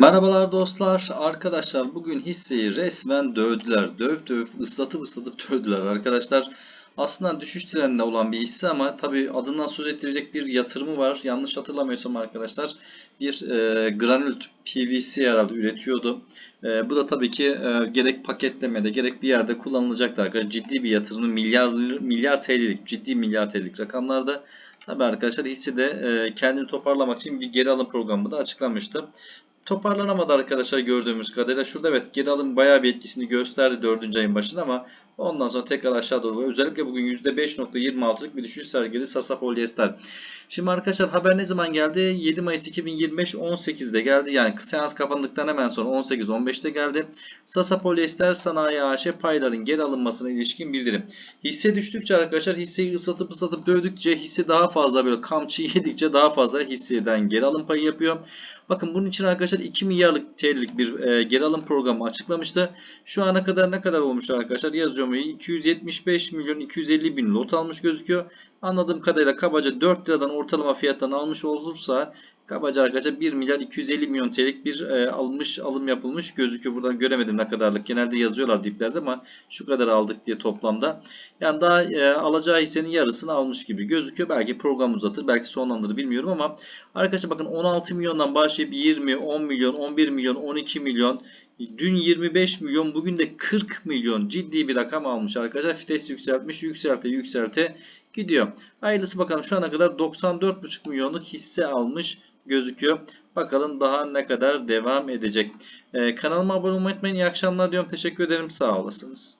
Merhabalar dostlar. Arkadaşlar bugün hisseyi resmen dövdüler. Dövüp dövüp ıslatıp ıslatıp dövdüler arkadaşlar. Aslında düşüş trendinde olan bir hisse ama tabi adından söz ettirecek bir yatırımı var. Yanlış hatırlamıyorsam arkadaşlar bir e, granül PVC herhalde üretiyordu. E, bu da tabii ki e, gerek paketlemede gerek bir yerde kullanılacaktı arkadaşlar. Ciddi bir yatırımı milyar milyar TL'lik ciddi milyar TL'lik rakamlarda. Tabi arkadaşlar hissede e, kendini toparlamak için bir geri alım programı da açıklamıştı toparlanamadı arkadaşlar gördüğümüz kadarıyla. Şurada evet geri alım bayağı bir etkisini gösterdi 4. ayın başında ama ondan sonra tekrar aşağı doğru. Özellikle bugün %5.26'lık bir düşüş sergiledi Sasa Polyester. Şimdi arkadaşlar haber ne zaman geldi? 7 Mayıs 2025 18'de geldi. Yani seans kapandıktan hemen sonra 18-15'te geldi. Sasa Polyester Sanayi AŞ payların geri alınmasına ilişkin bildirim. Hisse düştükçe arkadaşlar hisseyi ıslatıp ıslatıp dövdükçe hisse daha fazla böyle kamçı yedikçe daha fazla hisseden geri alım payı yapıyor. Bakın bunun için arkadaşlar 2 milyarlık TL'lik bir e, geri alım programı açıklamıştı. Şu ana kadar ne kadar olmuş arkadaşlar yazıyorum. 275 milyon 250 bin lot almış gözüküyor. Anladığım kadarıyla kabaca 4 liradan ortalama fiyattan almış olursa kabaca arkadaşlar 1 milyar 250 milyon TL'lik bir e, almış alım yapılmış gözüküyor. Buradan göremedim ne kadarlık. Genelde yazıyorlar diplerde ama şu kadar aldık diye toplamda. Yani daha e, alacağı hissenin yarısını almış gibi gözüküyor. Belki program uzatır, belki sonlandırır bilmiyorum ama arkadaşlar bakın 16 milyondan başlayıp 20, 10 milyon, 11 milyon, 12 milyon Dün 25 milyon bugün de 40 milyon ciddi bir rakam almış arkadaşlar. Fites yükseltmiş yükselte yükselte gidiyor. Hayırlısı bakalım şu ana kadar 94,5 milyonluk hisse almış gözüküyor. Bakalım daha ne kadar devam edecek. Ee, kanalıma abone olmayı unutmayın. İyi akşamlar diyorum. Teşekkür ederim. Sağ olasınız.